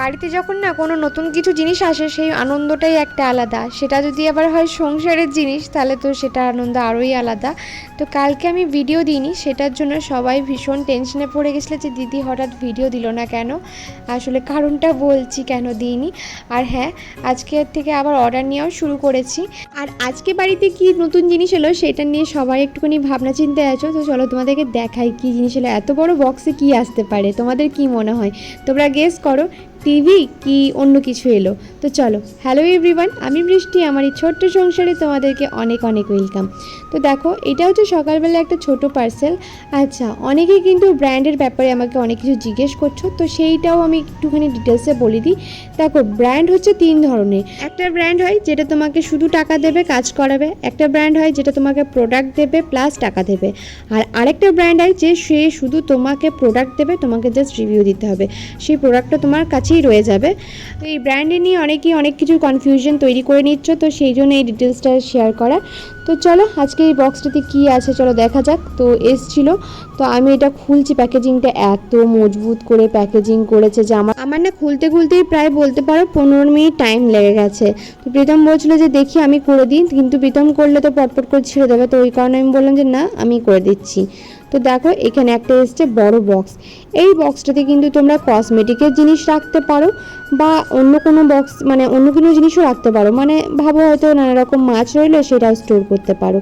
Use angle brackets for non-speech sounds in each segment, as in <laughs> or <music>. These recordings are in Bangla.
বাড়িতে যখন না কোনো নতুন কিছু জিনিস আসে, সেই আনন্দটাই একটা আলাদা। সেটা যদি আবার হয় সংসারের জিনিস, তাহলে তো সেটা আনন্দ আরোই আলাদা। তো কালকে আমি ভিডিও দিইনি, সেটার জন্য সবাই ভীষণ টেনশনে পড়ে গেছিল যে, দিদি হঠাৎ ভিডিও দিল না কেন? আসলে কারণটা বলছি কেন দিইনি? আর হ্যাঁ আজকের থেকে আবার অর্ডার নেওয়াও শুরু করেছি। আর আজকে বাড়িতে কি নতুন জিনিস এলো, সেটা নিয়ে সবাই একটুখানি ভাবনা চিন্তায় আছো? তো চলো তোমাদেরকে দেখাই কি জিনিস এলো। এত বড় বক্সে কি আসতে পারে? তোমাদের কি মনে হয়? তোমরা গেস করো। টিভি কি অন্য কিছু এলো? তো চলো হ্যালো এভরিওয়ান আমি বৃষ্টি, আমার এই ছোট্ট সংসারে তোমাদেরকে অনেক অনেক ওয়েলকাম তো দেখো এটা হচ্ছে সকালবেলা একটা ছোট পার্সেল আচ্ছা অনেকেই কিন্তু ব্র্যান্ডের ব্যাপারে আমাকে অনেক কিছু জিজ্ঞেস করছ, তো সেইটাও আমি একটুখানি ডিটেলসে বলে দিই। দেখো ব্র্যান্ড হচ্ছে তিন ধরনের। একটা ব্র্যান্ড হয় যেটা তোমাকে শুধু টাকা দেবে, কাজ করাবে। একটা ব্র্যান্ড হয় যেটা তোমাকে প্রোডাক্ট দেবে প্লাস টাকা দেবে। আর আরেকটা ব্র্যান্ড হয় যে সে শুধু তোমাকে প্রোডাক্ট দেবে, তোমাকে জাস্ট রিভিউ দিতে হবে। সেই প্রোডাক্টটা তোমার কাছেই রয়ে যাবে। তো এই ব্র্যান্ডে নিয়ে অনেকেই অনেক কিছু কনফিউশন তৈরি করে নিচ্ছ, তো সেই জন্য এই ডিটেলসটা শেয়ার করা। তো চলো, আজকে এই বক্সটাতে কী আছে চলো দেখা যাক। তো এসছিল, তো আমি এটা খুলছি প্যাকেজিংটা এত মজবুত করে প্যাকেজিং করেছে যে আমার আমার না খুলতে খুলতেই প্রায় বলতে পারো পনেরো মিনিট টাইম লেগে গেছে। তো প্রীতম বলছিল যে, দেখি আমি করে দিই। কিন্তু প্রীতম করলে তো পটপট করে ছিঁড়ে দেবে। তো ওই কারণে আমি বললাম যে, না, আমি করে দিচ্ছি। তো দেখো, এখানে একটা এসছে বড় বক্স এই বক্সটাতে কিন্তু তোমরা কসমেটিকের জিনিস রাখতে পারো। বা অন্য কোনো বক্স মানে অন্য কোনো জিনিসও রাখতে পারো। মানে ভাবো হয়তো নানা রকম মাছ রইল, সেটাও স্টোর করতে পারো।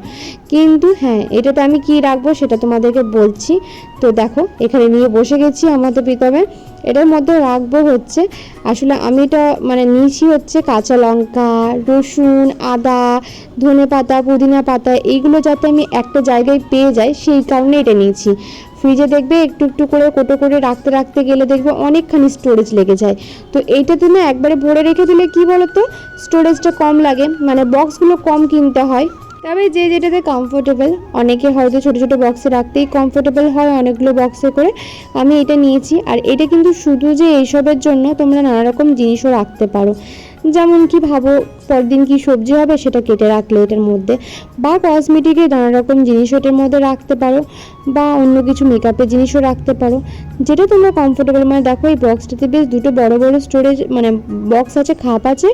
কিন্তু হ্যাঁ এটাতে আমি কি রাখব সেটা তোমাদেরকে বলছি। তো দেখো, এখানে নিয়ে বসে গেছি আমাদের প্রীতমে এটার মধ্যে রাখব হচ্ছে, আসলে আমি এটা মানে নিয়েছি হচ্ছে কাঁচা লঙ্কা, রসুন, আদা ধনে পাতা পুদিনা পাতা, এইগুলো যাতে আমি একটা জায়গায় পেয়ে যাই, সেই কারণে এটা নিয়েছি। ফ্রিজে দেখবে একটু একটু করে কোটো করে রাখতে রাখতে গেলে দেখবে অনেকখানি স্টোরেজ লেগে যায়। তো এইটাতে না একবারে ভরে রেখে দিলে কি বলতো? স্টোরেজটা কম লাগে মানে বক্সগুলো কম কিনতে হয়। তবে যে যেটাতে কমফোর্টেবল অনেকে হয়তো ছোটো ছোটো বক্সে রাখতেই কমফোর্টেবল হয় অনেকগুলো বক্সে করে। আমি এটা নিয়েছি, আর এটা কিন্তু শুধু যে এইসবের জন্য তোমরা নানা রকম জিনিসও রাখতে পারো। যেমন কি ভাবো, পরদিন কি সবজি হবে সেটা কেটে রাখলে এটার মধ্যে। বা কসমেটিকের নানা রকম জিনিস এটার মধ্যে রাখতে পারো, বা অন্য কিছু মেকআপের জিনিসও রাখতে পারো। যেটা তোমরা কমফোর্টেবল মানে দেখো এই বক্সটাতে বেশ দুটো বড় বড় স্টোরেজ মানে বক্স আছে খাপ আছে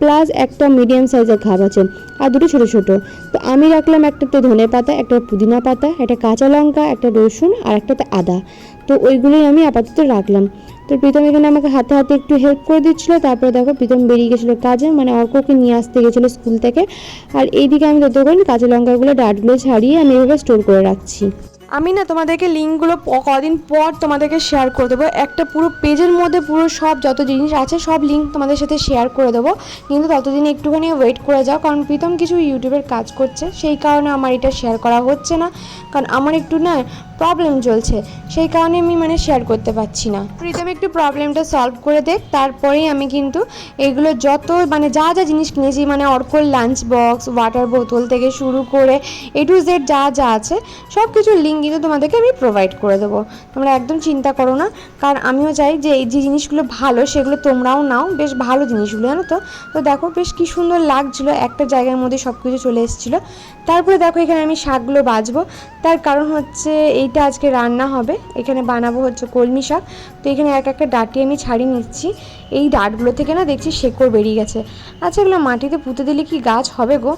প্লাস একটা মিডিয়াম সাইজের খাপ আছে, আর দুটো ছোটো ছোটো। তো আমি রাখলাম একটাতে ধনে পাতা, একটা পুদিনা পাতা, একটা কাঁচা লঙ্কা, একটা রসুন, আর একটাতে আদা। তো ওইগুলোই আমি আপাতত রাখলাম। তো প্রীতম এখানে আমাকে হাতে হাতে একটু হেল্প করে দিচ্ছিল, তারপরে দেখো প্রীতম বেরিয়ে গেছিল কাজে মানে অর্ককে নিয়ে আসতে গেছিল স্কুল থেকে। আর এইদিকে আমি ততক্ষণ কাঁচা লঙ্কাগুলো ডাটগুলো ছাড়িয়ে আমি এভাবে স্টোর করে রাখছি। আমি না তোমাদেরকে লিঙ্কগুলো কদিন পর তোমাদেরকে শেয়ার করে দেবো। একটা পুরো পেজের মধ্যে পুরো সব যত জিনিস আছে, সব লিঙ্ক তোমাদের সাথে শেয়ার করে দেবো। কিন্তু ততদিন একটুখানি ওয়েট করে যাও, কারণ প্রীতম কিছু ইউটিউবের কাজ করছে। সেই কারণে আমার এটা শেয়ার করা হচ্ছে না। কারণ আমার একটু না প্রবলেম চলছে। সেই কারণে আমি মানে শেয়ার করতে পারছি না। প্রীতম একটু প্রবলেমটা সলভ করে দেখ। তারপরেই আমি কিন্তু এগুলো যত মানে যা যা জিনিস কিনেছি মানে অর্কর লাঞ্চ বক্স ওয়াটার বোতল থেকে শুরু করে এ টু জেড যা যা আছে সব কিছু লিঙ্ক কিন্তু তোমাদেরকে আমি প্রোভাইড করে দেবো। তোমরা একদম চিন্তা করো না। কারণ আমিও চাই যে এই যে জিনিসগুলো ভালো, সেগুলো তোমরাও নাও। বেশ ভালো জিনিসগুলো, জানো তো? তো দেখো, বেশ কী সুন্দর লাগছিল। একটা জায়গার মধ্যে সব কিছু চলে এসেছিল। তারপরে দেখো এখানে আমি শাকগুলো বাজবো। তার কারণ হচ্ছে এইটা আজকে রান্না হবে। এখানে বানাবো হচ্ছে কলমি শাক। তো এখানে এক একটা ডাটি আমি ছাড়িয়ে নিচ্ছি। এই ডাটগুলো থেকে না দেখছি শেকড় বেরিয়ে গেছে। আচ্ছা এগুলো মাটিতে পুঁতে দিলে কি গাছ হবে গো?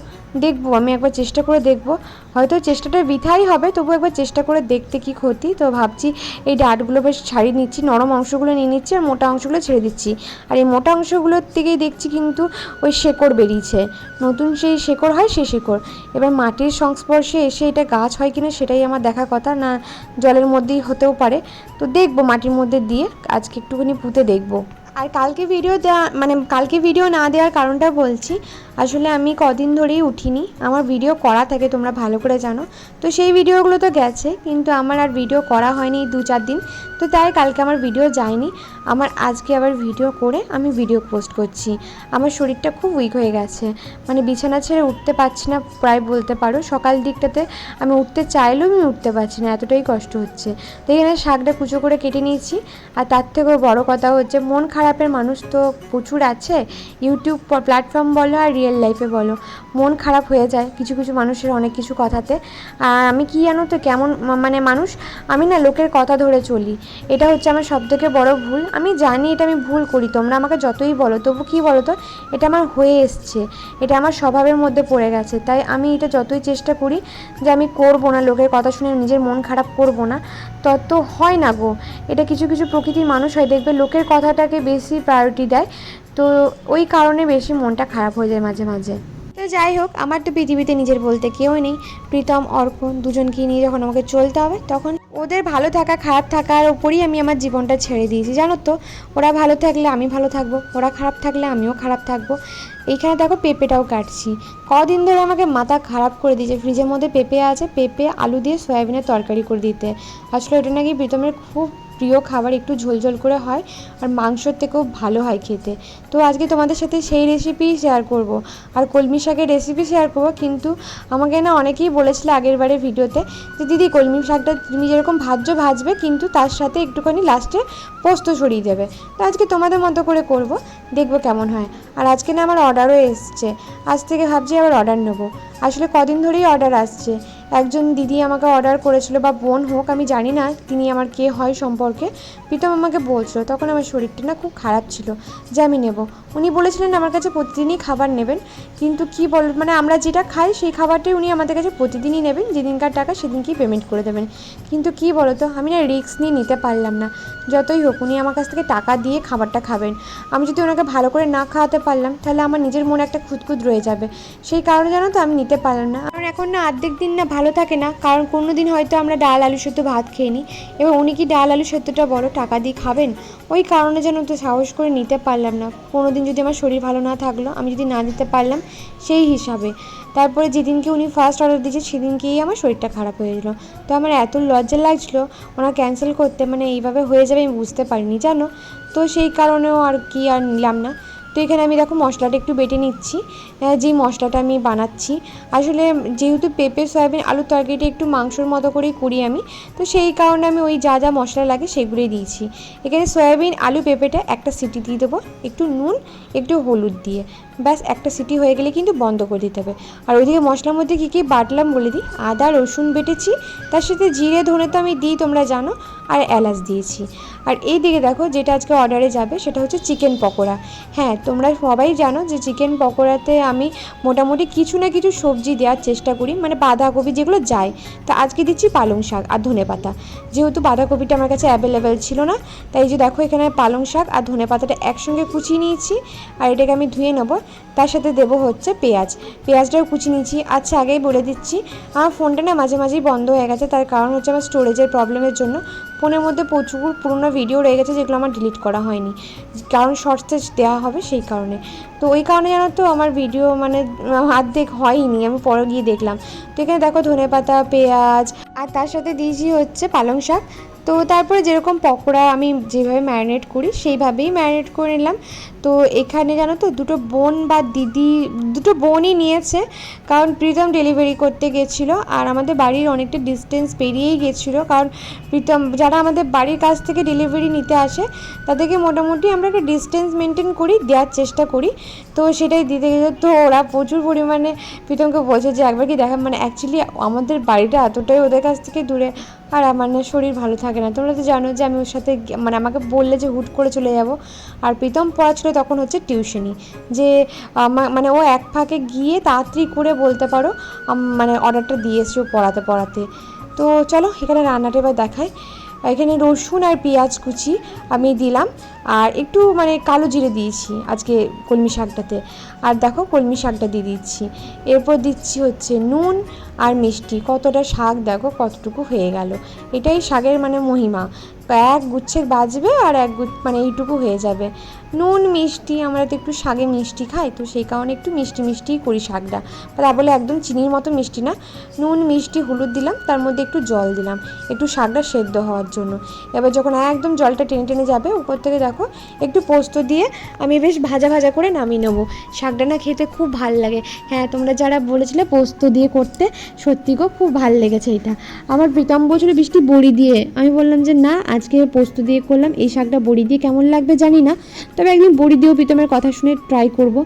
দেখব, আমি একবার চেষ্টা করে দেখব। হয়তো চেষ্টাটা বৃথাই হবে, তবু একবার চেষ্টা করে দেখতে কি ক্ষতি। তো ভাবছি এই ডাটগুলো বেশ ছাড়িয়ে নিচ্ছি, নরম অংশগুলো নিয়ে নিচ্ছি আর মোটা অংশগুলো ছেড়ে দিচ্ছি। আর এই মোটা অংশগুলোর থেকেই দেখছি কিন্তু ওই শেকড় বেরিয়েছে। নতুন সেই শেকড় হয় সেই শেকড়। এবার মাটির সংস্পর্শে এসে এটা গাছ হয় কিনা সেটাই আমার দেখা কথা, না জলের মধ্যেই হতেও পারে। তো দেখব মাটির মধ্যে দিয়ে, আজকে একটুখানি পুঁতে দেখব। আর কালকে ভিডিও দেওয়া মানে কালকে ভিডিও না দেওয়ার কারণটা বলছি, আসলে আমি কদিন ধরেই উঠিনি, আমার ভিডিও করা থাকে, তোমরা ভালো করে জানো। তো সেই ভিডিওগুলো তো গেছে, কিন্তু আমার আর ভিডিও করা হয়নি দু চার দিন। তো তাই কালকে আমার ভিডিও যায়নি, আমার আজকে আবার ভিডিও করে আমি ভিডিও পোস্ট করছি। আমার শরীরটা খুব উইক হয়ে গেছে মানে বিছানা ছেড়ে উঠতে পারছি না, প্রায় বলতে পারো। সকাল দিকটাতে আমি উঠতে চাইলেও আমি উঠতে পারছি না, এতটাই কষ্ট হচ্ছে। তো এখানে শাকটা কুচো করে কেটে নিয়েছি, আর তার থেকেও বড় কথা হচ্ছে, মন খারাপ খারাপের মানুষ তো প্রচুর আছে। ইউটিউব প্ল্যাটফর্ম বলো আর রিয়েল লাইফে বলো। মন খারাপ হয়ে যায় কিছু কিছু মানুষের অনেক কিছু কথাতে। আর আমি কি জানো তো কেমন মানে মানুষ? আমি না লোকের কথা ধরে চলি। এটা হচ্ছে আমার সবথেকে বড় ভুল। আমি জানি এটা আমি ভুল করি। তোমরা আমাকে যতই বলো, তবু কী বলো তো? এটা আমার হয়ে এসছে। এটা আমার স্বভাবের মধ্যে পড়ে গেছে। তাই আমি এটা যতই চেষ্টা করি যে আমি করব না, লোকের কথা শুনে নিজের মন খারাপ করব না। তত হয় না গো। এটা কিছু কিছু প্রকৃতির মানুষ হয়, দেখবে লোকের কথাটাকে বেশি প্রায়োরিটি দেয়, তো ওই কারণে বেশি মনটা খারাপ হয়ে যায় মাঝে মাঝে। তো যাই হোক, আমার তো পৃথিবীতে নিজের বলতে কেউ নেই। প্রীতম অর্ক দুজনকে নিয়ে যখন আমাকে চলতে হবে, তখন ওদের ভালো থাকা, খারাপ থাকার উপরই আমি আমার জীবনটা ছেড়ে দিয়েছি। জানো তো, ওরা ভালো থাকলে আমি ভালো থাকব, ওরা খারাপ থাকলে আমিও খারাপ থাকব। এইখানে দেখো পেঁপেটাও কাটছি। কদিন ধরে আমাকে মাথা খারাপ করে দিয়েছে। ফ্রিজের মধ্যে পেঁপে আছে, পেঁপে, আলু দিয়ে সয়াবিনের তরকারি করে দিতে। আসলে ওটা নাকি প্রীতমের খুব প্রিয় খাবার একটু ঝোলঝোল করে হয় আর মাংসর থেকেও ভালো হয় খেতে। তো আজকে তোমাদের সাথে সেই রেসিপি শেয়ার করব। আর কলমি শাকের রেসিপি শেয়ার করব, কিন্তু আমাকে না অনেকেই বলেছিল আগের বারের ভিডিওতে যে, দিদি, কলমি শাকটা তুমি যেরকম ভাজ্য ভাজবে, কিন্তু তার সাথে একটুখানি লাস্টে পোস্ত সরিয়ে দেবে। তো আজকে তোমাদের মতো করে করব, দেখব কেমন হয়। আর আজকে না আমার অর্ডারও এসছে। আজ থেকে ভাবছি আবার অর্ডার নেব। আসলে কদিন ধরেই অর্ডার আসছে। একজন দিদি আমাকে অর্ডার করেছিল বা বোন হোক, আমি জানি না তিনি আমার কে হয় সম্পর্কে। প্রীতম আমাকে বলছিল, তখন আমার শরীরটা না খুব খারাপ ছিল, যে আমি নেব। উনি বলেছিলেন, আমার কাছে প্রতিদিনই খাবার নেবেন। কিন্তু কি বল মানে আমরা যেটা খাই, সেই খাবারটাই উনি আমাদের কাছে প্রতিদিনই নেবেন। যেদিনকার টাকা, সেদিনকেই পেমেন্ট করে দেবেন। কিন্তু কি বলতো, আমি না রিস্ক নিয়ে নিতে পারলাম না। যতই হোক, উনি আমার কাছ থেকে টাকা দিয়ে খাবারটা খাবেন। আমি যদি ওনাকে ভালো করে না খাওয়াতে পারলাম, তাহলে আমার নিজের মনে একটা খুঁতখুত রয়ে যাবে। সেই কারণে জানো তো, আমি নিতে পারলাম না। কারণ এখন না অর্ধেক দিন না ভালো থাকে না। কারণ কোনো দিন হয়তো আমরা ডাল, আলু, সেদ্ধ ভাত খেয়ে নিই। এবার উনি কি ডাল, আলু, সেদ্ধটা বড় টাকা দিয়ে খাবেন? ওই কারণে যেন তো সাহস করে নিতে পারলাম না। কোনো দিন যদি আমার শরীর ভালো না থাকল, আমি যদি না দিতে পারলাম, সেই হিসাবে। তারপরে যেদিনকে উনি ফার্স্ট অর্ডার দিয়েছে, সেদিনকেই আমার শরীরটা খারাপ হয়ে গেলো। তো আমার এত লজ্জা লাগছিল, ওনার ক্যান্সেল করতে মানে এইভাবে হয়ে যাবে আমি বুঝতে পারিনি, জানো? তো সেই কারণেও আর কি আর নিলাম না। তো এখানে আমি দেখো মশলাটা একটু বেটে নিচ্ছি। যেই মশলাটা আমি বানাচ্ছি। আসলে যেহেতু পেঁপে, সয়াবিন, আলুর তরকারিটা একটু মাংসর মতো করেই করি আমি, তো সেই কারণে আমি ওই যা যা মশলা লাগে সেগুলোই দিয়েছি। এখানে সয়াবিন, আলু, পেঁপেটা একটা সিটি দিয়ে দেবো। একটু নুন, একটু হলুদ দিয়ে। ব্যাস, একটা সিটি হয়ে গেলে কিন্তু বন্ধ করে দিতে হবে। আর ওইদিকে মশলার মধ্যে কী কী বাটলাম বলে দিই? আদা, রসুন বেটেছি, তার সাথে জিরে, ধনে তো আমি দিই, তোমরা জানো, আর এলাচ দিয়েছি। আর এই দিকে দেখো, যেটা আজকে অর্ডারে যাবে, সেটা হচ্ছে চিকেন পকোড়া। হ্যাঁ তোমরা সবাই জানো যে চিকেন পকোড়াতে আমি মোটামুটি কিছু না কিছু সবজি দেওয়ার চেষ্টা করি মানে বাঁধাকপি যেগুলো যায়। তা আজকে দিচ্ছি পালং শাক আর ধনে পাতা। যেহেতু বাঁধাকপিটা আমার কাছে অ্যাভেলেবেল ছিল না, তাই যে দেখো এখানে পালং শাক আর ধনে পাতাটা একসঙ্গে কুচিয়ে নিয়েছি, আর এটাকে আমি ধুয়ে নেব। তার সাথে দেবো হচ্ছে পেঁয়াজ। পেঁয়াজটাও কুচিয়ে নিয়েছি। আচ্ছা আগেই বলে দিচ্ছি, আমার ফোনটা না মাঝে মাঝেই বন্ধ হয়ে গেছে, তার কারণ হচ্ছে আমার স্টোরেজের প্রবলেমের জন্য। ফোনের মধ্যে প্রচুর পুরোনো ভিডিও রয়ে গেছে, যেগুলো আমার ডিলিট করা হয়নি। কারণ শর্টস দেওয়া হবে সেই কারণে। তো ওই কারণে জানো তো, আমার ভিডিও মানে অর্ধেক হয়নি, আমি পরে গিয়ে দেখলাম। তো এখানে দেখো ধনে পাতা, পেঁয়াজ, আর তার সাথে দিয়েছি হচ্ছে পালং শাক। তো তারপরে যেরকম পকোড়া আমি যেভাবে ম্যারিনেট করি, সেইভাবেই ম্যারিনেট করে নিলাম। তো এখানে জানো তো দুটো বোন বা দিদি, দুটো বোনই নিয়েছে। কারণ প্রীতম ডেলিভারি করতে গেছিল আর আমাদের বাড়ির অনেকটা ডিস্টেন্স পেরিয়েই গেছিল। কারণ প্রীতম, যারা আমাদের বাড়ির কাছ থেকে ডেলিভারি নিতে আসে, তাদেরকে মোটামুটি আমরা একটা ডিস্টেন্স মেনটেন করি, দেওয়ার চেষ্টা করি। তো সেটাই দিতে গেছে তো ওরা প্রচুর পরিমাণে প্রীতমকে বলছে যে, একবার কি দেখা। মানে অ্যাকচুয়ালি আমাদের বাড়িটা এতটাই ওদের কাছ থেকে দূরে আর আমার না শরীর ভালো থাকে না। তোমরা তো জানো যে আমি ওর সাথে মানে আমাকে বললে যে হুট করে চলে যাব। আর প্রীতম পড়াচ্ছিল তখন হচ্ছে টিউশনি। যে মানে ও এক ফাঁকে গিয়ে তাড়াতাড়ি করে বলতে পারো মানে অর্ডারটা দিয়ে এসছে ও পড়াতে পড়াতে। তো চলো, এখানে রান্নাটা এবার দেখায় এখানে রসুন আর পেঁয়াজ কুচি আমি দিলাম, আর একটু মানে কালো জিরে দিয়েছি আজকে কলমি শাকটাতে। আর দেখো, কলমি শাকটা দিয়ে দিচ্ছি। এরপর দিচ্ছি হচ্ছে নুন আর মিষ্টি। কতটা শাক দেখো, কতটুকু হয়ে গেল। এটাই শাকের মানে মহিমা। এক গুচ্ছে বাজবে আর এক মানে এইটুকু হয়ে যাবে। নুন, মিষ্টি, আমরা তো একটু শাগে মিষ্টি খাই, তো সেই কারণে একটু মিষ্টি মিষ্টিই করি শাকটা। তা বলে একদম চিনির মতো মিষ্টি না। নুন, মিষ্টি, হলুদ দিলাম, তার মধ্যে একটু জল দিলাম। একটু শাকটা সেদ্ধ হওয়ার জন্য। এবার যখন একদম জলটা টেনে টেনে যাবে, উপর থেকে দেখো, একটু পোস্ত দিয়ে আমি বেশ ভাজা ভাজা করে নামিয়ে নেব। শাকটা না খেতে খুব ভালো লাগে। হ্যাঁ তোমরা যারা বলেছিলে পোস্ত দিয়ে করতে, সত্যি গো, খুব ভালো লেগেছে এটা। আমার প্রীতম বছর বৃষ্টি বড়ি দিয়ে। আমি বললাম যে, না, আজকে পোস্ত দিয়ে করলাম, এই শাকটা বড়ি দিয়ে কেমন লাগবে জানি না। তবে একদিন বড়ি দিয়েও প্রীতমের কথা শুনে ট্রাই করব।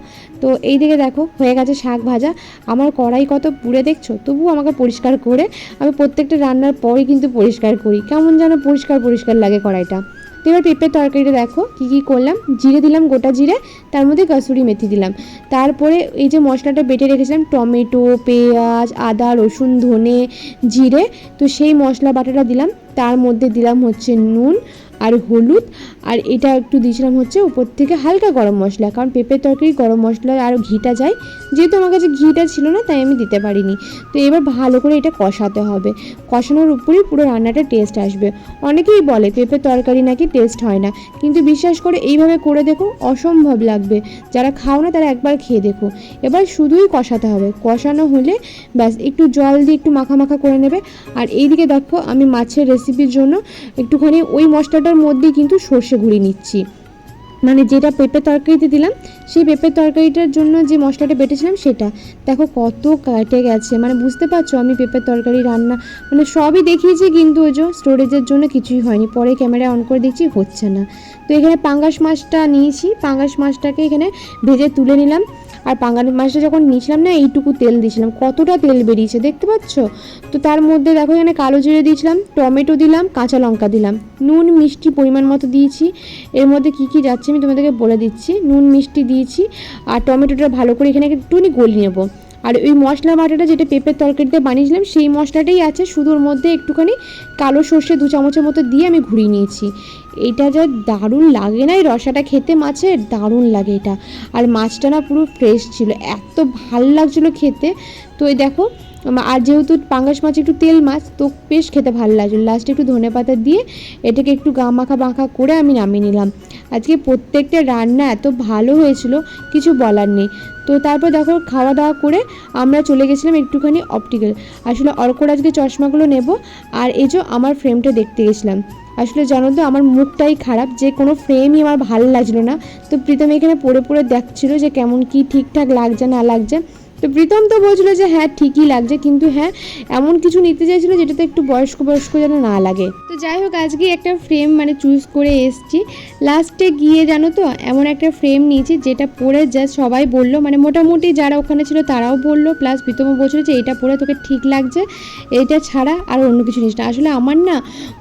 তো এই দিকে দেখো, হয়ে গেছে শাক ভাজা। আমার কড়াই কত পুড়ে দেখছ? তবুও আমাকে পরিষ্কার করে, আমি প্রত্যেকটা রান্নার পরই কিন্তু পরিষ্কার করি। কেমন যেন পরিষ্কার পরিষ্কার লাগে কড়াইটা। তো এবার পেঁপের তরকারিটা দেখো, কী কী করলাম? জিরে দিলাম, গোটা জিরে, তার মধ্যে কসুরি মেথি দিলাম। তারপরে এই যে মশলাটা বেটে রেখেছিলাম, টমেটো, পেঁয়াজ, আদা, রসুন, ধনে, জিরে, তো সেই মশলা বাটাটা দিলাম। তার মধ্যে দিলাম হচ্ছে নুন আর হলুদ, আর এটা একটু দিয়েছিলাম হচ্ছে উপর থেকে হালকা গরম মশলা, কারণ পেঁপের তরকারি গরম মশলা আর ঘিটা যায়। যেহেতু আমার কাছে ঘিটা ছিল না, তাই আমি দিতে পারিনি। তো এবার ভালো করে এটা কষাতে হবে। কষানোর উপরেই পুরো রান্নাটা টেস্ট আসবে। অনেকেই বলে পেঁপের তরকারি নাকি টেস্ট হয় না, কিন্তু বিশ্বাস করে এইভাবে করে দেখো অসম্ভব লাগবে। যারা খাও না, তারা একবার খেয়ে দেখো। এবার শুধুই কষাতে হবে। কষানো হলে ব্যাস, একটু জল দিয়ে একটু মাখা মাখা করে নেবে। আর এইদিকে দেখো, আমি মাছের রেসিপির জন্য একটুখানি ওই মশলাটার মধ্যে কিন্তু সর্ষে গুঁড়ি নিচ্ছি। মানে যেটা পেঁপে তরকারিতে দিলাম, সেই পেঁপের তরকারিটার জন্য যে মশলাটা বেটেছিলাম সেটা। দেখো কত কেটে গেছে মানে বুঝতে পারছ আমি পেঁপের তরকারি রান্না মানে সবই দেখিয়েছি কিন্তু ওই যে স্টোরেজের জন্য কিছুই হয়নি। পরে ক্যামেরা অন করে দেখছি হচ্ছে না। তো এখানে পাঙ্গাস মাছটা নিয়েছি, পাঙ্গাস মাছটাকে এখানে ভেজে তুলে নিলাম। আর পাঙ্গাস মাছটা যখন নিয়েছিলাম না, এইটুকু তেল দিয়েছিলাম। কতটা তেল বেরিয়েছে দেখতে পাচ্ছ? তো তার মধ্যে দেখো এখানে কালো জিরে দিয়েছিলাম, টমেটো দিলাম, কাঁচা লঙ্কা দিলাম। নুন, মিষ্টি পরিমাণ মতো দিয়েছি। এর মধ্যে কী কী যাচ্ছে আমি তোমাদেরকে বলে দিচ্ছি, নুন, মিষ্টি দিয়েছি আর টমেটোটা ভালো করে এখানে একটুখানি গলিয়ে নেব। আর ওই মশলা বাটাটা যেটা পেঁপের তরকারিতে বানিয়েছিলাম, সেই মশলাটাই আছে শুধুর মধ্যে একটুখানি কালো সর্ষে দু চামচের মতো দিয়ে আমি ঘুরিয়ে নিয়েছি। এটা যা দারুণ লাগে না এই রসাটা খেতে? মাছের দারুণ লাগে এটা। আর মাছটা না পুরো ফ্রেশ ছিল, এত ভালো লাগছিল খেতে। তো এই দেখো আর যেহেতু পাঙ্গাস মাছ একটু তেল মাছ, তো বেশ খেতে ভালো লাগছিল। লাস্টে একটু ধনে পাতা দিয়ে এটাকে একটু গা মাখা মাখা করে আমি নামিয়ে নিলাম। আজকে প্রত্যেকটা রান্না এত ভালো হয়েছিল, কিছু বলার নেই। তো তারপর দেখো, খাওয়া দাওয়া করে আমরা চলে গেছিলাম একটুখানি অপটিক্যাল আসলে অর্কর আজকে চশমাগুলো নেব, আর এই যে আমার ফ্রেমটা দেখতে গেছিলাম। আসলে জানো তো, আমার মুখটাই খারাপ, যে কোনো ফ্রেমই আমার ভালো লাগছিল না। তো প্রীতম এখানে পড়ে পড়ে দেখছিল যে কেমন কি ঠিকঠাক লাগছে, না লাগছে। তো প্রীতম তো বলছিল যে হ্যাঁ ঠিকই লাগছে, কিন্তু হ্যাঁ এমন কিছু নিতে চাইছিল যেটাতে একটু বয়স্ক বয়স্ক যেন না লাগে। তো যাই হোক, আজকে একটা ফ্রেম মানে চুজ করে এসছি। লাস্টে গিয়ে জানো তো, এমন একটা ফ্রেম নিয়েছি যেটা পরে যা সবাই বলল মানে মোটামুটি যারা ওখানে ছিল তারাও বলল প্লাস প্রীতমও বলছিল যে এটা পরে তোকে ঠিক লাগছে, এটা ছাড়া আর অন্য কিছু জিনিস না। আসলে আমার না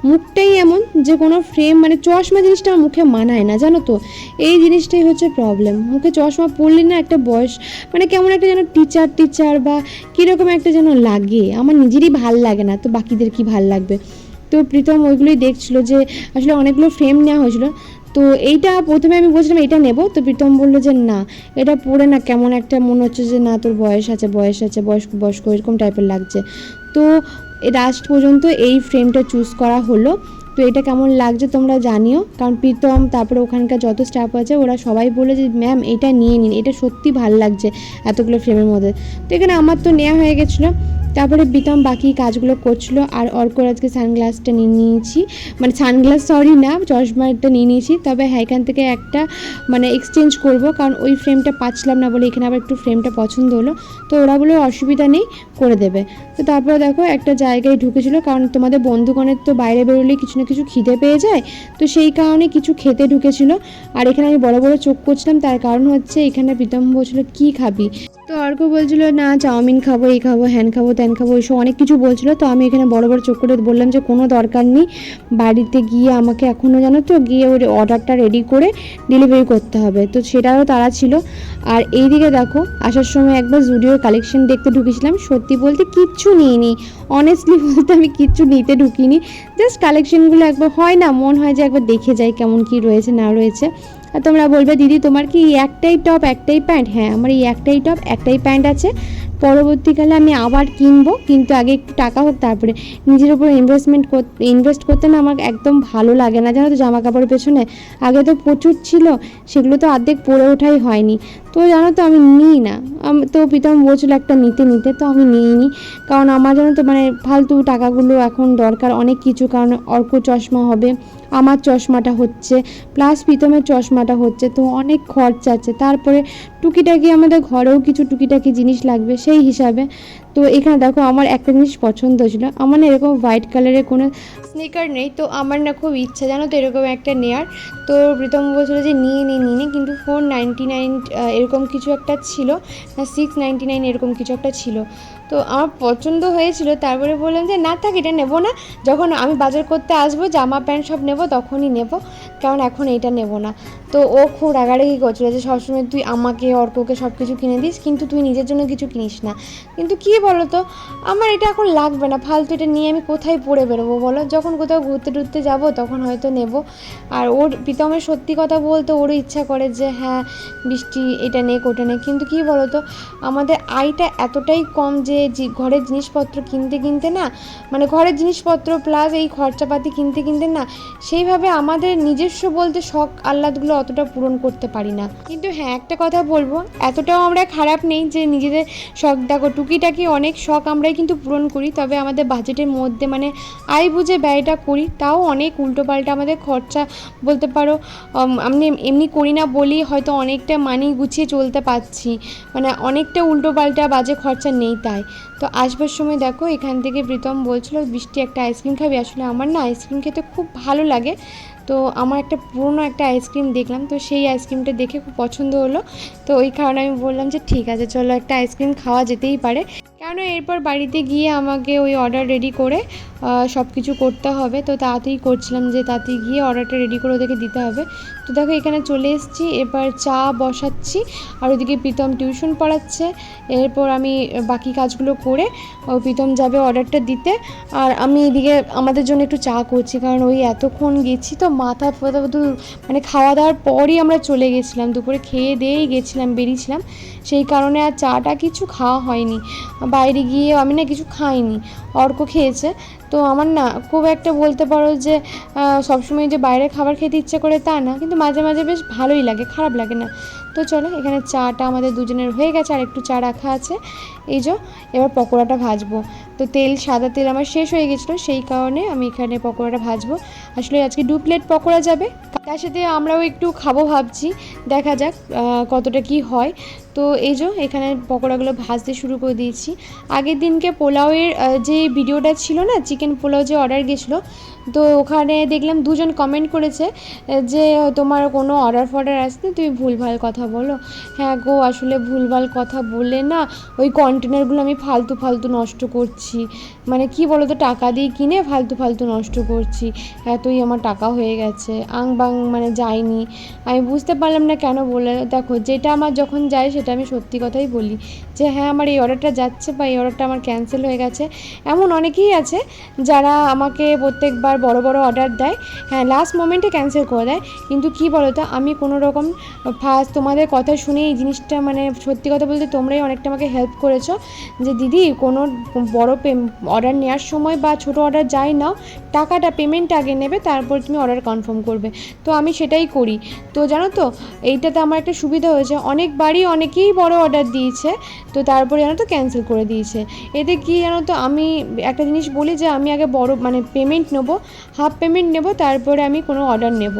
মুখটাই এমন যে কোনো ফ্রেম মানে চশমা জিনিসটা আমার মুখে মানায় না, জানো তো? এই জিনিসটাই হচ্ছে প্রবলেম মুখে চশমা পরলে না একটা বয়স মানে কেমন একটা যেন টিচার টিচার বা কীরকম একটা যেন লাগে। আমার নিজেরই ভালো লাগে না, তো বাকিদের কি ভালো লাগবে? তো প্রীতম ওইগুলোই দেখছিল যে আসলে অনেকগুলো ফ্রেম নেওয়া হয়েছিল। তো এইটা প্রথমে আমি বলছিলাম এটা নেব, তো প্রীতম বলল যে না, এটা পরে না, কেমন একটা মনে হচ্ছে যে না, তোর বয়স আছে বয়স আছে, বয়স্ক বয়স্ক, এরকম টাইপের লাগছে। তো লাস্ট পর্যন্ত এই ফ্রেমটা চুজ করা হলো। তো এটা কেমন লাগছে তোমরা জানিও। কারণ প্রীতম, তারপরে ওখানকার যত স্টাফ আছে, ওরা সবাই বলে যে ম্যাম এটা নিয়ে নিন। এটা সত্যি ভালো লাগছে এতগুলো ফ্রেমের মধ্যে। তো এখানে আমার তো নেওয়া হয়ে গেছিল। তারপরে প্রীতম বাকি কাজগুলো করছিল আর অর্কর আজকে সানগ্লাসটা নিয়ে নিয়েছি। মানে সানগ্লাস সরি না, চশমাটা নিয়ে নিয়েছি। তবে হ্যাঁ এখান থেকে একটা মানে এক্সচেঞ্জ করব কারণ ওই ফ্রেমটা পাচ্ছিলাম না বলে এখানে আবার একটু ফ্রেমটা পছন্দ হলো। তো ওরা বলে অসুবিধা নেই, করে দেবে। তো তারপরে দেখো একটা জায়গায় ঢুকেছিল কারণ তোমাদের বন্ধুগণের তো বাইরে বেরোলে কিছু না কিছু খিদে পেয়ে যায়। তো সেই কারণে কিছু খেতে ঢুকেছিল। আর এখানে আমি বড় বড় চোখ করছিলাম, তার কারণ হচ্ছে এখানে প্রীতম বলছিল, কী খাবি? তো অর্ক বলছিল, না, চাউমিন খাব, এই খাব, হ্যান খাব। ত্যান খাব অনেক কিছু বলছিল তো আমি এখানে বড় বড় চোখ করে বললাম যে কোনো দরকার নেই, বাড়িতে গিয়ে আমাকে এখনও জানো তো গিয়ে ওই অর্ডারটা রেডি করে ডেলিভারি করতে হবে। তো সেটারও তারা ছিল। আর এইদিকে দেখো, আসার সময় একবার জুডিওর কালেকশন দেখতে ঢুকেছিলাম। সত্যি বলতে কিচ্ছু নিইনি। অনেস্টলি <laughs> বলতে আমি কিচ্ছু নিতে ঢুকিনি। জাস্ট কালেকশনগুলো একবার হয় না, মন হয় যে একবার দেখে যাই কেমন কি রয়েছে, না রয়েছে। আর তোমরা বলবে, দিদি, তোমার কি একটাই টপ একটাই প্যান্ট হ্যাঁ আমার এই একটাই টপ একটাই প্যান্ট আছে। পরবর্তীকালে আমি আবার কিনবো, কিন্তু আগে একটু টাকা হোক, তারপরে নিজের উপর ইনভেস্টমেন্ট ইনভেস্ট করতে না আমার একদম ভালো লাগে না। জানো তো জামা কাপড়ের পেছনে আগে তো প্রচুর ছিল, সেগুলো তো অর্ধেক পরে ওঠাই হয়নি। তো জানো তো আমি নিই না। তো প্রীতম বলছিল একটা নিতে নিতে তো আমি নিইনি। কারণ আমার জানো তো মানে ফালতু টাকাগুলো এখন দরকার অনেক কিছু, কারণ অর্ক চশমা হবে, আমার চশমাটা হচ্ছে প্লাস প্রীতমের চশমাটা হচ্ছে, তো অনেক খরচা আছে। তারপরে টুকিটাকি আমাদের ঘরেও কিছু টুকিটাকি জিনিস লাগবে সেই হিসাবে। তো এখানে দেখো আমার একটা জিনিস পছন্দ ছিল। আমার এরকম হোয়াইট কালারের কোনো স্নিকার নেই, তো আমার না খুব ইচ্ছা, জানো তো এরকম একটা নেয়ার। তো প্রীতম বলছিলো যে নিয়ে নিয়ে নিয়ে কিন্তু ফোর নাইনটি নাইন এরকম কিছু একটা ছিল, না সিক্স নাইনটি নাইন এরকম কিছু একটা ছিল। তো আমার পছন্দ হয়েছিল, তারপরে বললাম যে না থাক, এটা নেব না। যখন আমি বাজার করতে আসব, জামা প্যান্ট সব নেব, তখনই নেব, কারণ এখন এটা নেব না। তো ও খুব রাগারাগি করছিল যে সবসময় তুই আমাকে, অর্ককে সব কিছু কিনে দিস, কিন্তু তুই নিজের জন্য কিছু কিনিস না। কিন্তু কী বলো তো আমার এটা এখন লাগবে না। ফালতু এটা নিয়ে আমি কোথায় পড়ে বেরোবো বলো? যখন কোথাও ঘুরতে টুরতে যাব, তখন হয়তো নেব। আর ওর প্রীতমের সত্যি কথা বলতে ওরও ইচ্ছা করে যে হ্যাঁ বৃষ্টি, এটা নেক ওটা নেক কিন্তু কী বলো তো আমাদের আয়টা এতটাই কম যে ঘরের জিনিসপত্র কিনতে কিনতে না মানে ঘরের জিনিসপত্র প্লাস এই খরচাপাতি কিনতে কিনতে না, সেইভাবে আমাদের নিজস্ব বলতে শখ, আহ্লাদগুলো অতটা পূরণ করতে পারি না। কিন্তু হ্যাঁ একটা কথা বলব, এতটাও আমরা খারাপ নেই যে নিজেদের শখ। দেখো, টুকিটাকি অনেক শখ আমরাই কিন্তু পূরণ করি, তবে আমাদের বাজেটের মধ্যে মানে আয় বুঝে ব্যয়টা করি, তাও অনেক উল্টোপাল্টা আমাদের খরচা বলতে পারো আমি এমনি করি না বলেই হয়তো অনেকটা মানি গুছিয়ে চলতে পারছি মানে অনেকটা উল্টোপাল্টা বাজে খরচা নেই তাই। তো আসবার সময় দেখো, এখান থেকে প্রীতম বলছিল, বৃষ্টি একটা আইসক্রিম খাবি। আসলে আমার না আইসক্রিম খেতে খুব ভালো লাগে তো আমার একটা পুরনো একটা আইসক্রিম দেখলাম, তো সেই আইসক্রিমটা দেখে খুব পছন্দ হলো। তো ওই কারণে আমি বললাম যে ঠিক আছে, চলো একটা আইসক্রিম খাওয়া যেতেই পারে। কেন এরপর বাড়িতে গিয়ে আমাকে ওই অর্ডার রেডি করে সব কিছু করতে হবে। তো তাড়াতাড়ি করছিলাম যে তাড়াতাড়ি গিয়ে অর্ডারটা রেডি করে ওদেরকে দিতে হবে। তো দেখো এখানে চলে এসেছি, এবার চা বসাচ্ছি, আর ওদিকে প্রীতম টিউশন পড়াচ্ছে। এরপর আমি বাকি কাজগুলো করে প্রীতম যাবে অর্ডারটা দিতে। আর আমি এদিকে আমাদের জন্য একটু চা করছি, কারণ ওই এতক্ষণ গেছি তো মাথা ফাথা মানে খাওয়া দাওয়ার পরই আমরা চলে গেছিলাম, দুপুরে খেয়ে দিয়েই গেছিলাম, বেরিয়েছিলাম। সেই কারণে আর চাটা কিছু খাওয়া হয়নি। বাইরে গিয়ে আমি না কিছু খাইনি, অর্ক খেয়েছে। তো আমার না খুব একটা বলতে পারো যে সবসময় যে বাইরে খাবার খেতে ইচ্ছে করে তা না, কিন্তু মাঝে মাঝে বেশ ভালোই লাগে, খারাপ লাগে না। তো চলো, এখানে চাটা আমাদের দুজনের হয়ে গেছে, আর একটু চা রাখা আছে। এই যে, এবার পকোড়াটা ভাজবো। তো তেল, সাদা তেল আমার শেষ হয়ে গেছিল, সেই কারণে আমি এখানে পকোড়াটা ভাজবো। আসলে আজকে দু প্লেট পকোড়া যাবে। তার সাথে আমরাও একটু খাব ভাবছি, দেখা যাক কতটা কি হয়। তো এই যে, এখানে পকোড়াগুলো ভাজতে শুরু করে দিয়েছি। আগের দিনকে পোলাওয়ের যে ভিডিওটা ছিল না, চিকেন পোলাও যে অর্ডার গেছিল তো ওখানে দেখলাম দুজন কমেন্ট করেছে, যে তোমার কোনো অর্ডার ফর্ডার আসতে তুমি ভুলভাল কথা বলো। হ্যাঁ গো, আসলে ভুলভাল কথা বলে না, ওই কন্টেনারগুলো আমি ফালতু ফালতু নষ্ট করছি। মানে কি বলো তো টাকা দিয়ে কিনে ফালতু ফালতু নষ্ট করছি। এতই আমার টাকা হয়ে গেছে আং বাং মানে যায়নি। আমি বুঝতে পারলাম না কেন বলে, দেখো যেটা আমার যখন যায় সেটা আমি সত্যি কথাই বলি, যে হ্যাঁ আমার এই অর্ডারটা যাচ্ছে বা এই অর্ডারটা আমার ক্যান্সেল হয়ে গেছে। এমন অনেকেই আছে যারা আমাকে প্রত্যেকবার বড় বড় অর্ডার দেয়। হ্যাঁ লাস্ট মোমেন্টে ক্যান্সেল করে দেয়। কিন্তু কি বলো তো আমি কোনো রকম ফার্স্ট তোমাদের কথা শুনে এই জিনিসটা মানে সত্যি কথা বলতে তোমরাই অনেকটা আমাকে হেল্প করেছ যে দিদি, কোনো বড় অর্ডার নেওয়ার সময় বা ছোট অর্ডার যাই নাও, টাকাটা পেমেন্ট আগে নেবে, তারপর তুমি অর্ডার কনফার্ম করবে। তো আমি সেটাই করি। তো জানো তো, এইটাতে আমার একটা সুবিধা হয়েছে। অনেকবারই অনেকেই বড় অর্ডার দিয়েছে, তো তারপরে জানো তো ক্যান্সেল করে দিয়েছে। এতে কি জানো তো, আমি একটা জিনিস বলি যে আমি আগে বড় মানে পেমেন্ট নেব হাফ পেমেন্ট নেব, তারপরে আমি কোনো অর্ডার নেব।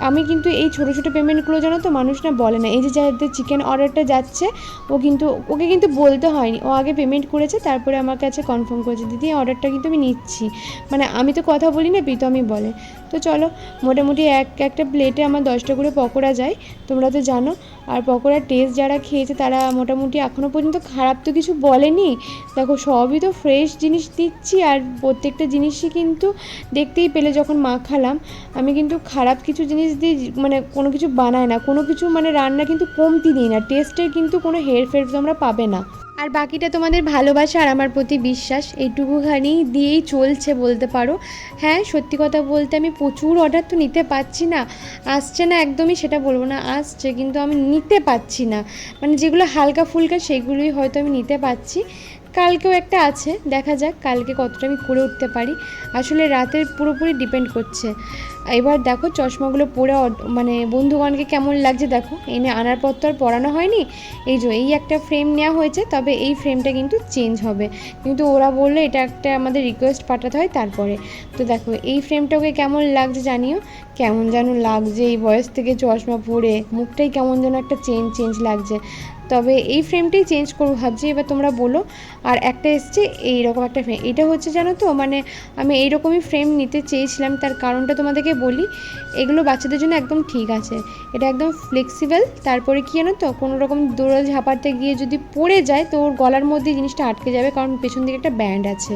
আমি কিন্তু এই ছোটো ছোটো পেমেন্টগুলো জানো তো, মানুষ না বলে না। এই যে যাদের চিকেন অর্ডারটা যাচ্ছে, ও কিন্তু, ওকে কিন্তু বলতে হয়নি। ও আগে পেমেন্ট করেছে, তারপরে আমার কাছে কনফার্ম করেছে, দিদি অর্ডারটা কিন্তু আমি নিচ্ছি। মানে আমি তো কথা বলি না প্রীতমই বলে। তো চলো, মোটামুটি এক, একটা প্লেটে আমার দশটা করে পকোড়া যায়, তোমরা তো জানো। আর পকোড়ার টেস্ট যারা খেয়েছে, তারা মোটামুটি এখনও পর্যন্ত খারাপ তো কিছু বলেনি। দেখো, সবই তো ফ্রেশ জিনিস দিচ্ছি, আর প্রত্যেকটা জিনিসই কিন্তু দেখতেই পেলে যখন মাখালাম আমি কিন্তু খারাপ কিছু জিনিস দিয়ে মানে কোনো কিছু বানাই না। কোনো কিছু মানে রান্না কিন্তু কমতি দিই না। টেস্টের কিন্তু কোনো হেরফের তোমরা পাবে না। আর বাকিটা তোমাদের ভালোবাসা আর আমার প্রতি বিশ্বাস, এইটুকুখানি দিয়েই চলছে বলতে পারো। হ্যাঁ সত্যি কথা বলতে আমি প্রচুর অর্ডার তো নিতে পারছি না। আসছে না একদমই সেটা বলব না, আসছে কিন্তু আমি নিতে পারছি না। মানে যেগুলো হালকা ফুলকা সেগুলোই হয়তো আমি নিতে পারছি। কালকেও একটা আছে, দেখা যাক কালকে কতটা আমি করে উঠতে পারি। আসলে রাতের পুরোপুরি ডিপেন্ড করছে। এবার দেখো চশমাগুলো পরে মানে বন্ধুগণকে কেমন লাগছে দেখো। এনে আনার পর তো আর পরানো হয়নি। এই যে, এই একটা ফ্রেম নেওয়া হয়েছে, তবে এই ফ্রেমটা কিন্তু চেঞ্জ হবে। কিন্তু ওরা বলল এটা একটা আমাদের রিকোয়েস্ট পাঠাতে হয় তারপরে। তো দেখো, এই ফ্রেমটাকে কেমন লাগছে জানিও? কেমন যেন লাগছে এই বয়স থেকে চশমা পরে। মুখটাই কেমন যেন একটা চেঞ্জ চেঞ্জ লাগছে। তবে এই ফ্রেমটাই চেঞ্জ করব ভাবছি, এবার তোমরা বলো। আর একটা এসছে, এইরকম একটা ফ্রেম এটা হচ্ছে জানো তো মানে আমি এইরকমই ফ্রেম নিতে চেয়েছিলাম, তার কারণটা তোমাদেরকে বলি। এগুলো বাচ্চাদের জন্য একদম ঠিক আছে। এটা একদম ফ্লেক্সিবল তারপরে কি জানো তো, কোনো রকম দৌড়া ঝাঁপাতে গিয়ে যদি পড়ে যায়, তো ওর গলার মধ্যে জিনিসটা আটকে যাবে, কারণ পেছন দিকে একটা ব্যান্ড আছে।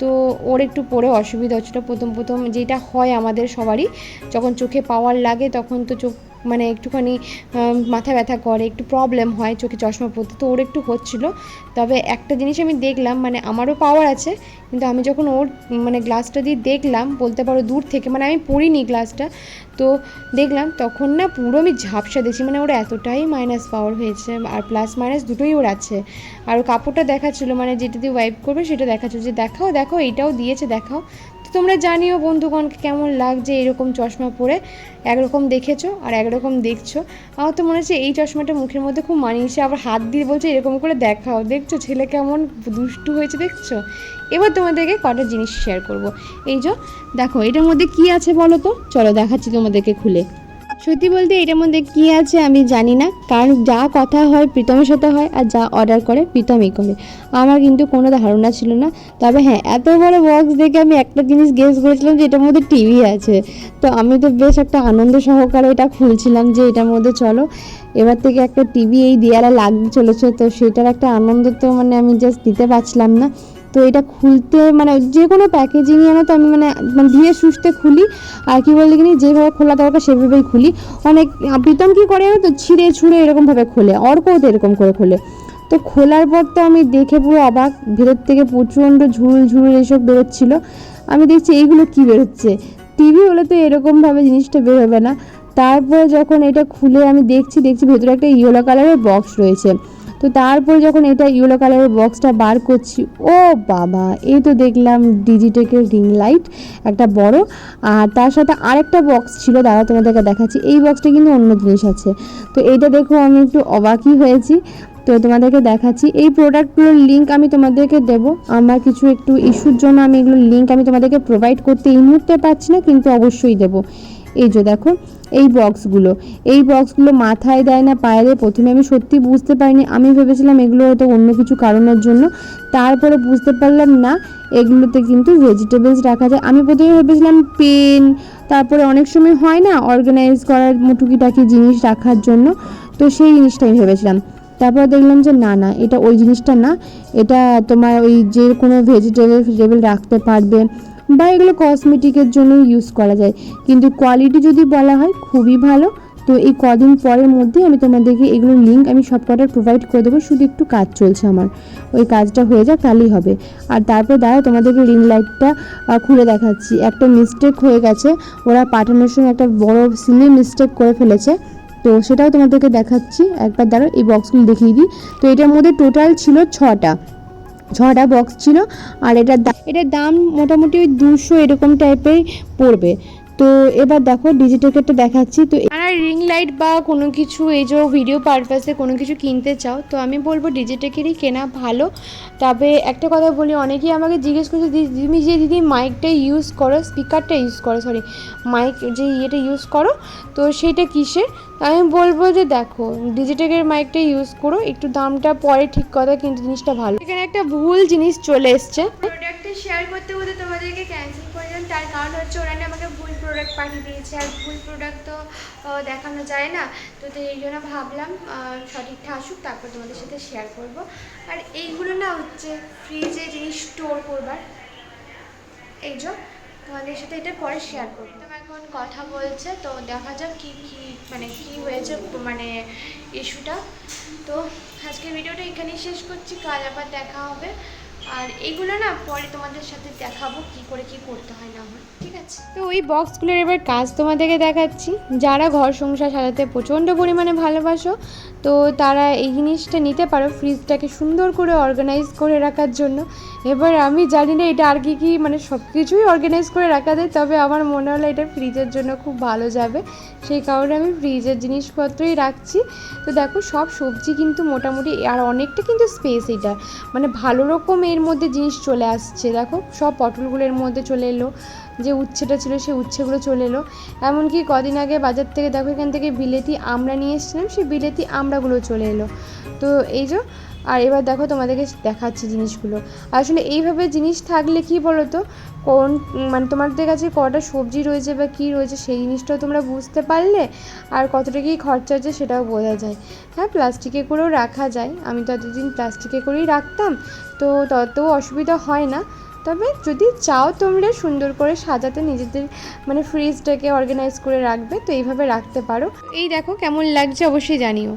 তো ওর একটু পরে অসুবিধা হচ্ছিল প্রথম প্রথম যেটা হয় আমাদের সবারই, যখন চোখে পাওয়ার লাগে, তখন তো চোখ মানে একটুখানি মাথা ব্যথা করে, একটু প্রবলেম হয়, চোখে চশমা পরতে তো ওর একটু হচ্ছিল। তবে একটা জিনিস আমি দেখলাম মানে আমারও পাওয়ার আছে, কিন্তু আমি যখন ওর মানে গ্লাসটা দিয়ে দেখলাম, বলতে পারো দূর থেকে মানে আমি পড়িনি গ্লাসটা তো দেখলাম তখন না পুরো আমি ঝাপসা দেখছি মানে ওর এতটাই মাইনাস পাওয়ার হয়েছে, আর প্লাস মাইনাস দুটোই ওর আছে। আর কাপড়টা দেখাচ্ছিলো মানে যেটা দিয়ে ওয়াইপ করবে সেটা দেখাচ্ছিল, যে দেখাও দেখো এইটাও দিয়েছে, দেখাও। তোমরা জানিও বন্ধুগণকে কেমন লাগছে এরকম চশমা পরে। একরকম দেখেছ আর একরকম দেখছ। আমার তো মনে হচ্ছে এই চশমাটা মুখের মধ্যে খুব মানিয়েছে আবার হাত দিয়ে বলছে এরকম করে দেখাও। দেখছ ছেলে কেমন দুষ্টু হয়েছে, দেখছ? এবার তোমাদেরকে কটা জিনিস শেয়ার করব। এই যে, দেখো এটার মধ্যে কি আছে বলো তো? চলো দেখাচ্ছি তোমাদেরকে খুলে। সত্যি বলতে এটার মধ্যে কি আছে আমি জানি না। কারণ যা কথা হয় প্রীতমের সাথে হয় আর যা অর্ডার করে প্রীতমই করে। আমার কিন্তু কোনো ধারণা ছিল না। তবে হ্যাঁ এত বড় বক্স দেখে আমি একটা জিনিস গেস করেছিলাম যে এটার মধ্যে টিভি আছে। তো আমি তো বেশ একটা আনন্দ সহকারে এটা খুলছিলাম যে এটার মধ্যে চলো। এবার থেকে একটা টিভি এই দেয়ালে লাগতে চলেছে। তো সেটার একটা আনন্দ তো মানে আমি জাস্ট দিতে পারছিলাম না। তো এটা খুলতে মানে যে কোনো প্যাকেজিংই আনো তো আমি মানে মানে ধীরে সুস্থে খুলি। আর কি বলতে গেলে যেভাবে খোলা দরকার সেভাবেই খুলি। অনেক, প্রীতম কী করে তো, ছিঁড়ে ছুঁড়ে এরকমভাবে খোলে অর্কও তো এরকম করে খোলে। তো খোলার পর তো আমি দেখে পুরো অবাক, ভেতর থেকে প্রচণ্ড ঝুড়ুল ঝুড়ুল এসব বেরোচ্ছিলো। আমি দেখছি এইগুলো কি বেরোচ্ছে? টিভি হলে তো এরকমভাবে জিনিসটা বেরোবে না। তারপরে যখন এটা খুলে আমি দেখছি দেখছি ভেতরে একটা ইয়েলো কালারের বক্স রয়েছে। তো তারপরে যখন এটা ইয়েলো কালারের বক্সটা বার করছি, ও বাবা, এই তো দেখলাম ডিজিটেকের রিং লাইট একটা বড়। আর তার সাথে আরেকটা বক্স ছিল, দাদা তোমাদেরকে দেখাচ্ছি, এই বক্সটা কিন্তু অন্য জিনিস আছে। তো এইটা দেখো, আমি একটু অবাকই হয়েছি। তো তোমাদেরকে দেখাচ্ছি, এই প্রোডাক্টগুলোর লিঙ্ক আমি তোমাদেরকে দেব। আমার কিছু একটু ইস্যুর জন্য আমি এগুলোর লিঙ্ক আমি তোমাদেরকে প্রোভাইড করতে এই মুহূর্তে পারছি না, কিন্তু অবশ্যই দেব। এই যে দেখো, এই বক্সগুলো এই বক্সগুলো মাথায় দেয় না পায়ে। প্রথমে আমি সত্যি বুঝতে পারিনি। আমি ভেবেছিলাম এগুলো হয়তো অন্য কিছু কারণের জন্য। তারপরে বুঝতে পারলাম না, এগুলোতে কিন্তু ভেজিটেবলস রাখা যায়। আমি প্রথমে ভেবেছিলাম পেন তারপরে অনেক সময় হয় না অর্গানাইজ করার টুকিটাকি জিনিস রাখার জন্য। তো সেই জিনিসটাই ভেবেছিলাম। তারপর দেখলাম যে না না, এটা ওই জিনিসটা না। এটা তোমার ওই যে কোনো ভেজিটেবল ভেজিটেবল রাখতে পারবে। বা এগুলো কসমেটিকের জন্য ইউজ করা যায়। কিন্তু কোয়ালিটি যদি বলা হয়, খুবই ভালো। তো এই কদিন পরের মধ্যে আমি তোমাদেরকে এগুলোর লিঙ্ক আমি সব কটার প্রোভাইড করে দেবো। শুধু একটু কাজ চলছে আমার। ওই কাজটা হয়ে যাক, তাহলেই হবে। আর তারপর দাঁড়া তোমাদেরকে রিং লাইটটা খুলে দেখাচ্ছি। একটা মিস্টেক হয়ে গেছে। ওরা পাঠানোর সময় একটা বড় সিলি মিস্টেক করে ফেলেছে। তো সেটাও তোমাদেরকে দেখাচ্ছি। একবার দাঁড়ো এই বক্সগুলো দেখিয়ে দিই। তো এটার মধ্যে টোটাল ছিল ছটা। ছটা বক্স ছিল আর এটার এটার দাম মোটামুটি ওই দুশো এরকম টাইপের পড়বে। তো এবার দেখো ডিজিটালটা দেখাচ্ছি তো আর রিং লাইট বা কোনো কিছু এই যে ভিডিও পারপাসে কোনো কিছু কিনতে চাও তো আমি বলব ডিজিটেকেরই কেনা ভালো। তবে একটা কথা বলি অনেকেই আমাকে জিজ্ঞেস করছে "দিদি, তুমি যে দিদি মাইকটা ইউজ করো স্পিকারটা ইউজ করো সরি মাইক যে ইয়েটা ইউজ করো তো সেইটা কিসের? আমি বলব যে দেখো ডিজিটেকের মাইকটা ইউজ করো একটু দামটা পরে ঠিক কথা কিন্তু জিনিসটা ভালো। এখানে একটা ভুল জিনিস চলে এসছে। প্রোডাক্টটা শেয়ার করতে করতে তোমাদেরকে ক্যান্সেল করে তার কারণ হচ্ছে ওরা আমাকে ভুল প্রোডাক্ট পাঠিয়ে দিয়েছে আর ভুল প্রোডাক্ট তো দেখানো যায় না। তো এই জন্য ভাবলাম সঠিকটা আসুক, তারপর তোমাদের সাথে শেয়ার করব। আর এইগুলো না হচ্ছে ফ্রিজে জিনিস স্টোর করবার। এই জন্য তোমাদের সাথে এটা পরে শেয়ার করব। তো এখন কথা বলছে, তো দেখা যাক কি কি মানে কি হয়েছে মানে ইস্যুটা তো আজকের ভিডিওটা এখানেই শেষ করছি, কাল আবার দেখা হবে। আর এইগুলো না পরে তোমাদের সাথে দেখাবো কি করে কি করতে হয় না হয়, ঠিক আছে? তো ওই বক্সগুলোর এবার কাজ তোমাদেরকে দেখাচ্ছি। যারা ঘর সংসার সাজাতে প্রচণ্ড পরিমাণে ভালোবাসো, তো তারা এই জিনিসটা নিতে পারো ফ্রিজটাকে সুন্দর করে অর্গানাইজ করে রাখার জন্য। এবার আমি জানি না এটা আর কি কি মানে সব কিছুই অর্গানাইজ করে রাখা যায়, তবে আমার মনে হলো এটা ফ্রিজের জন্য খুব ভালো যাবে। সেই কারণে আমি ফ্রিজের জিনিসপত্রই রাখছি। তো দেখো সব সবজি কিন্তু মোটামুটি, আর অনেকটা কিন্তু স্পেস এটা মানে ভালো রকম মধ্যে জিনিস চলে আসছে, দেখো, সব পটলগুলোর এর মধ্যে চলে এলো, যে উচ্ছেটা ছিল সেই উচ্ছেগুলো চলে এলো। এমনকি কদিন আগে বাজার থেকে, দেখো, এখান থেকে বিলেতি আমড়া নিয়ে এসেছিলাম, সেই বিলেতি আমড়াগুলো চলে এলো। তো এই যে, আর এবার দেখো তোমাদেরকে দেখাচ্ছি জিনিসগুলো। আসলে এইভাবে জিনিস থাকলে কি বলো তো কোন মানে তোমাদের কাছে কটা সবজি রয়েছে বা কী রয়েছে সেই জিনিসটাও তোমরা বুঝতে পারলে আর কতটা কী খরচা আছে সেটাও বোঝা যায়। হ্যাঁ প্লাস্টিকে করেও রাখা যায়। আমি তো এতদিন প্লাস্টিকে করেই রাখতাম, তো তত অসুবিধা হয় না। তবে যদি চাও তোমরা সুন্দর করে সাজাতে নিজেদের মানে ফ্রিজটাকে অর্গানাইজ করে রাখবে, তো এইভাবে রাখতে পারো। এই দেখো কেমন লাগছে অবশ্যই জানিও।